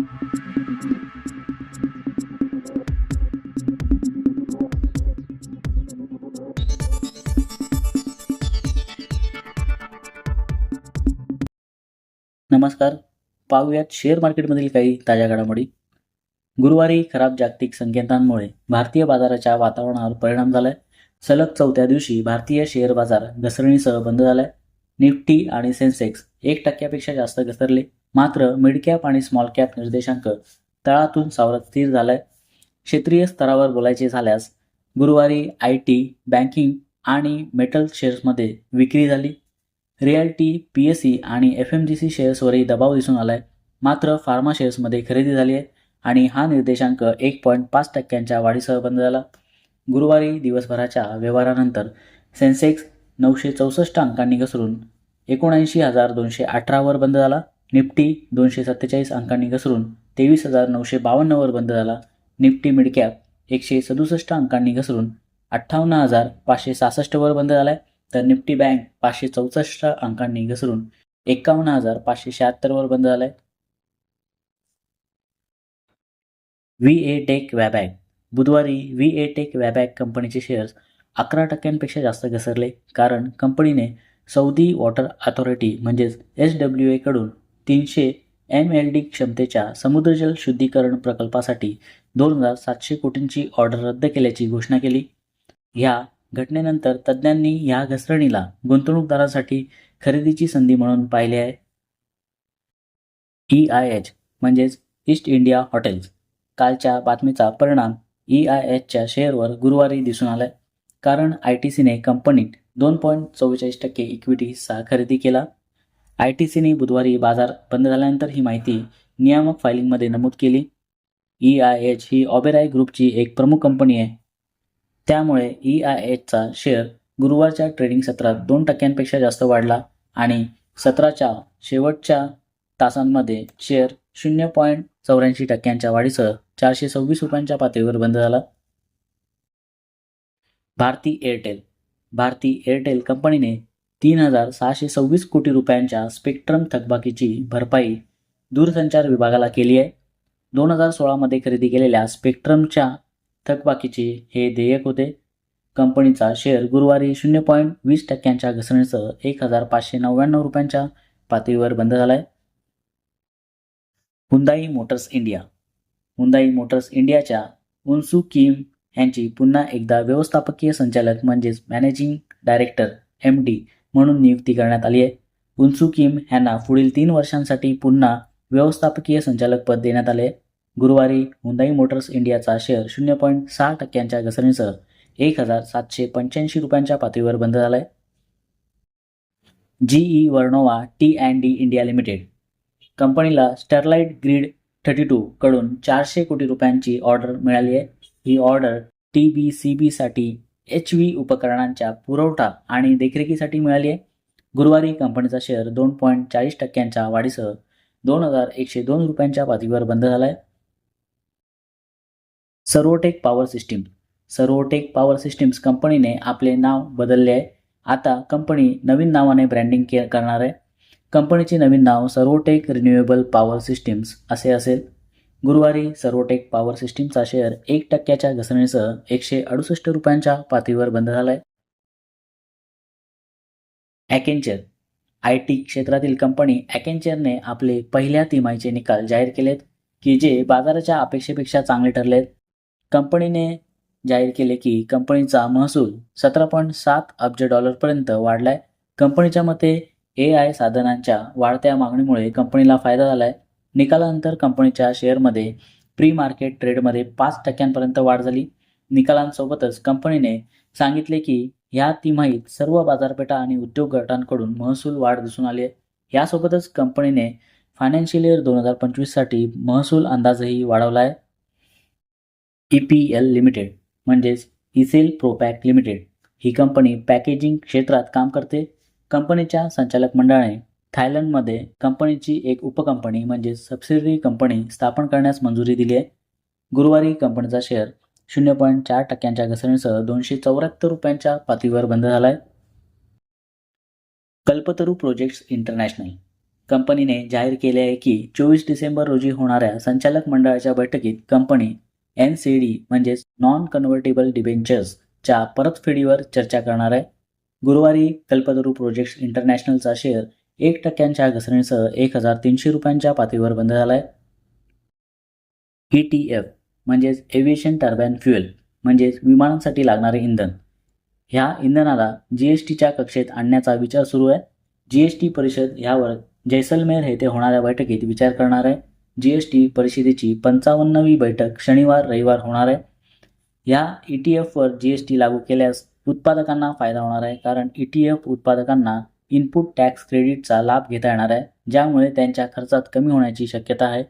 नमस्कार. पाहूयात शेअर मार्केटमधील काही ताज्या घडामोडी. गुरुवारी खराब जागतिक संकेतांमुळे भारतीय बाजाराच्या वातावरणावर परिणाम झालाय. सलग चौथ्या दिवशी भारतीय शेअर बाजार घसरणीसह बंद झालाय. निफ्टी आणि सेन्सेक्स एक टक्क्यापेक्षा जास्त घसरले. मात्र मिडकॅप आणि स्मॉल कॅप निर्देशांक तळातून सावरत स्थिर झालाय. क्षेत्रीय स्तरावर बोलायचे झाल्यास गुरुवारी आय टी बँकिंग आणि मेटल शेअर्समध्ये विक्री झाली. रिअल्टी पी एस सी आणि एफ एम जी सी शेअर्सवरही दबाव दिसून आलाय. मात्र फार्मा शेअर्समध्ये खरेदी झाली आहे आणि हा निर्देशांक एक पॉईंट पाच टक्क्यांच्या वाढीसह बंद झाला. गुरुवारी दिवसभराच्या व्यवहारानंतर सेन्सेक्स नऊशे चौसष्ट अंकांनी घसरून एकोणऐंशी हजार दोनशे अठरावर बंद झाला. निफ्टी दोनशे सत्तेचाळीस अंकांनी घसरून तेवीस हजार नऊशे बावन्नवर बंद झाला. निफ्टी मिडकॅप एकशे सदुसष्ट अंकांनी घसरून अठ्ठावन्न हजार पाचशे सहासष्टवर बंद झालाय. तर निफ्टी बँक पाचशे चौसष्ट अंकांनी घसरून एकावन्न हजार पाचशे शहात्तरवर बंद झालाय. व्ही ए टेक वॅबॅक बुधवारी व्ही ए टेक वॅबॅक कंपनीचे शेअर्स अकरा टक्क्यांपेक्षा जास्त घसरले कारण कंपनीने सौदी वॉटर अथॉरिटी म्हणजेच एस डब्ल्यू एकडून तीनशे एम एल डी क्षमतेच्या समुद्रजल शुद्धीकरण प्रकल्पासाठी दोन हजार सातशे कोटींची ऑर्डर रद्द केल्याची घोषणा केली. ह्या घटनेनंतर तज्ज्ञांनी ह्या घसरणीला गुंतवणूकदारांसाठी खरेदीची संधी म्हणून पाहिले आहे. ई आय एच म्हणजेच ईस्ट इंडिया हॉटेल्स. कालच्या बातमीचा परिणाम ई आय एचच्या शेअरवर गुरुवारी दिसून आलाय. कारण आय टी सीने कंपनीत दोन पॉईंट चव्वेचाळीस टक्के इक्विटी हिस्सा खरेदी केला. आय टी सीने बुधवारी बाजार बंद झाल्यानंतर ही माहिती नियामक फायलिंगमध्ये नमूद केली. ई आय एच ही ऑबेराय ग्रुपची एक प्रमुख कंपनी आहे. त्यामुळे ई आय एचचा शेअर गुरुवारच्या ट्रेडिंग सत्रात दोन टक्क्यांपेक्षा जास्त वाढला आणि सत्राच्या शेवटच्या तासांमध्ये शेअर शून्य पॉईंट चौऱ्याऐंशी टक्क्यांच्या वाढीसह चारशे सव्वीस रुपयांच्या पातळीवर बंद झाला. भारती एअरटेल भारती एअरटेल कंपनीने तीन हजार सहाशे सव्वीस कोटी रुपयांच्या स्पेक्ट्रम थकबाकीची भरपाई दूरसंचार विभागाला केली आहे. दोन हजार सोळामध्ये खरेदी केलेल्या स्पेक्ट्रमच्या थकबाकीचे हे देयक होते. कंपनीचा शेअर गुरुवारी शून्य पॉईंट वीस टक्क्यांच्या घसरणीसह एक हजार पाचशे नव्याण्णव रुपयांच्या पातळीवर बंद झाला आहे Hyundai Motors India. Hyundai Motors इंडियाच्या उन्सू किम यांची पुन्हा एकदा व्यवस्थापकीय संचालक म्हणजेच मॅनेजिंग डायरेक्टर एम डी म्हणून नियुक्ती करण्यात आली आहे. उन्सू किम यांना पुढील तीन वर्षांसाठी पुन्हा व्यवस्थापकीय संचालक पद देण्यात आले गुरुवारी हुंदाई मोटर्स इंडियाचा शेअर शून्य पॉईंट सहा टक्क्यांच्या घसरणीसह एक हजार सातशे पंच्याऐंशी रुपयांच्या पातळीवर बंद झालाय GE Vernova T and D India limited कंपनीला स्टरलाइट ग्रीड थर्टी टू कडून चारशे कोटी रुपयांची ऑर्डर मिळाली आहे. ही ऑर्डर टी बी सी बीसाठी एच व्ही उपकरणांच्या पुरवठा आणि देखरेखीसाठी मिळाली आहे. गुरुवारी कंपनीचा शेअर दोन पॉईंट चाळीस टक्क्यांच्या वाढीसह दोन हजार एकशे दोन रुपयांच्या पातळीवर बंद झाला आहे. Servotech power system Servotech power systems कंपनीने आपले नाव बदलले आहे. आता कंपनी नवीन नावाने ब्रँडिंग के करणार आहे. कंपनीचे नवीन नाव सर्वोटेक रिन्युएबल पॉवर सिस्टीम्स असे असेल. गुरुवारी सर्वोटेक पॉवर सिस्टीमचा शेअर एक टक्क्याच्या घसरणीसह एकशे अडुसष्ट रुपयांच्या पातळीवर बंद झालाय. ॲकेंचर आय टी क्षेत्रातील कंपनी ॲकेंचरने आपले पहिल्या तिमाहीचे निकाल जाहीर केलेत की जे बाजाराच्या अपेक्षेपेक्षा चांगले ठरलेत. कंपनीने जाहीर केले की कंपनीचा महसूल सतरा पॉईंट सात अब्ज डॉलरपर्यंत वाढलाय. कंपनीच्या मते ए आय साधनांच्या वाढत्या मागणीमुळे कंपनीला फायदा झालाय. निकालानंतर कंपनीच्या शेअरमध्ये प्री मार्केट ट्रेडमध्ये पाच टक्क्यांपर्यंत वाढ झाली. निकालांसोबतच कंपनीने सांगितले की ह्या तिमाहीत सर्व बाजारपेठा आणि उद्योग गटांकडून महसूल वाढ दिसून आली आहे. यासोबतच कंपनीने फायनान्शियल इयर दोन हजार पंचवीससाठी महसूल अंदाजही वाढवला आहे. ई पी एल लिमिटेड म्हणजेच इसेल प्रोपॅक लिमिटेड ही कंपनी पॅकेजिंग क्षेत्रात काम करते. कंपनीच्या संचालक मंडळाने थायलंडमध्ये कंपनीची एक उपकंपनी म्हणजे सबसिडरी कंपनी स्थापन करण्यास मंजुरी दिली आहे. गुरुवारी कंपनीचा शेअर शून्य पॉईंट चार टक्क्यांच्या घसरणीसह दोनशे चौऱ्याहत्तर रुपयांच्या पातळीवर बंद झाला आहे. कल्पतरू प्रोजेक्ट्स इंटरनॅशनल कंपनीने जाहीर केले आहे की चोवीस डिसेंबर रोजी होणाऱ्या संचालक मंडळाच्या बैठकीत कंपनी एन सी डी म्हणजेच नॉन कन्व्हर्टेबल डिबेंचर्सच्या परतफेडीवर चर्चा करणार आहे. गुरुवारी कल्पतरू प्रोजेक्ट्स इंटरनॅशनलचा शेअर एक टक्क्यांच्या घसरणीसह एक हजार तीनशे रुपयांच्या पातळीवर बंद झाला आहे ई टी एफ म्हणजेच एव्हिएशन टर्बाईन फ्युएल म्हणजेच विमानांसाठी लागणारे इंधन. ह्या इंधनाला जी एस टीच्या कक्षेत आणण्याचा विचार सुरू आहे. जी एस टी परिषद ह्यावर जैसलमेर येथे होणाऱ्या बैठकीत विचार करणार आहे. जी एस टी परिषदेची पंचावन्नवी बैठक शनिवार रविवार होणार आहे. ह्या ई टी एफवर जी एस टी लागू केल्यास उत्पादकांना फायदा होणार आहे कारण ई टी एफ उत्पादकांना इनपुट टॅक्स क्रेडिटचा लाभ घेता येणार आहे ज्यामुळे त्यांच्या खर्चात कमी होण्याची शक्यता आहे.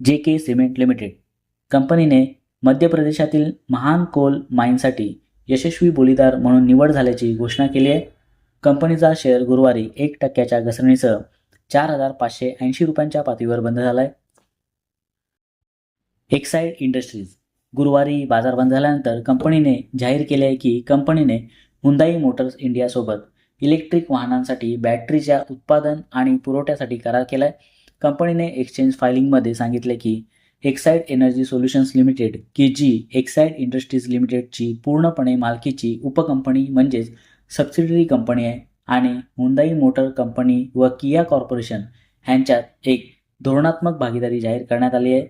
जे के सिमेंट लिमिटेड कंपनीने मध्य प्रदेशातील महान कोल माईनसाठी यशस्वी बोलीदार म्हणून निवड झाल्याची घोषणा केली आहे. कंपनीचा शेअर गुरुवारी एक टक्क्याच्या घसरणीसह चार हजार पाचशे ऐंशी रुपयांच्या पातळीवर बंद झाला आहे एक्साईड इंडस्ट्रीज गुरुवारी बाजार बंद झाल्यानंतर कंपनीने जाहीर केले आहे की कंपनीने हुंदाई मोटर्स इंडियासोबत इलेक्ट्रिक वाहनांसाठी बॅटरीच्या उत्पादन आणि पुरवठ्यासाठी करार केला आहे कंपनीने एक्सचेंज फायलिंगमध्ये सांगितले की एक्साईड एनर्जी सोल्युशन्स लिमिटेड की जी एक्साईड इंडस्ट्रीज लिमिटेडची पूर्णपणे मालकीची उपकंपनी म्हणजेच सबसिडरी कंपनी आहे आणि हुंदाई मोटर कंपनी व किया कॉर्पोरेशन ह्यांच्यात एक धोरणात्मक भागीदारी जाहीर करण्यात आली आहे.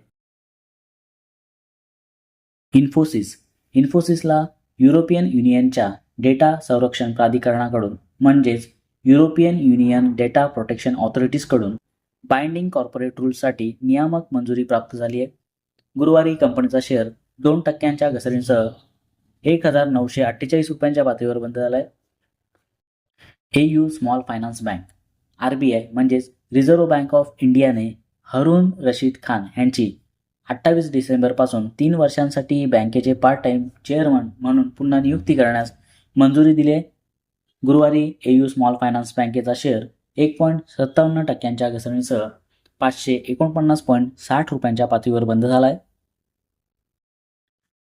इन्फोसिस इन्फोसिसला युरोपियन युनियनच्या डेटा संरक्षण प्राधिकरणाकडून म्हणजेच युरोपियन युनियन डेटा प्रोटेक्शन ऑथॉरिटीजकडून बाइंडिंग कॉर्पोरेट रूल्ससाठी नियामक मंजुरी प्राप्त झाली आहे. गुरुवारी कंपनीचा शेअर दोन टक्क्यांच्या घसरणीसह एक हजार नऊशे अठ्ठेचाळीस रुपयांच्या पातळीवर बंद झाला आहे. A U small finance bank R B I म्हणजेच रिझर्व्ह बँक ऑफ इंडियाने हरून रशीद खान यांची अठ्ठावीस डिसेंबरपासून तीन वर्षांसाठी बँकेचे पार्ट टाइम चेअरमन म्हणून पुन्हा नियुक्ती करण्यास मंजुरी दिली आहे. गुरुवारी एयू स्मॉल फायनान्स बँकेचा शेअर एक पॉईंट सत्तावन्न टक्क्यांच्या घसरणीसह पाचशे एकोणपन्नास पॉईंट साठ रुपयांच्या पातळीवर बंद झाला आहे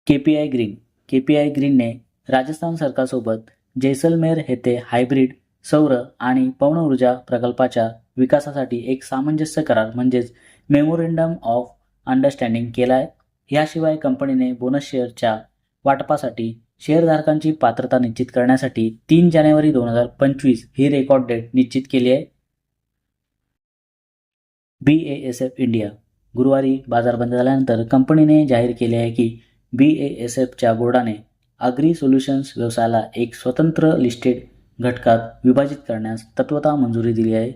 K P I green. K P I ग्रीनने Rajasthan सरकारसोबत जैसलमेर येथे हायब्रिड सौर आणि पवन ऊर्जा प्रकल्पाच्या विकासासाठी एक सामंजस्य करार म्हणजेच मेमोरेंडम ऑफ अंडरस्टँडिंग केला आहे याशिवाय कंपनीने बोनस शेअरच्या वाटपासाठी शेअरधारकांची पात्रता निश्चित करण्यासाठी तीन जानेवारी दोन हजार पंचवीस ही रेकॉर्ड डेट निश्चित केली आहे. B A S F India गुरुवारी बाजार बंद झाल्यानंतर कंपनीने जाहीर केले आहे की बी ए एस एफच्या बोर्डाने अग्री सोल्युशन्स व्यवसायाला एक स्वतंत्र लिस्टेड घटकात विभाजित करण्यास तत्वता मंजुरी दिली आहे.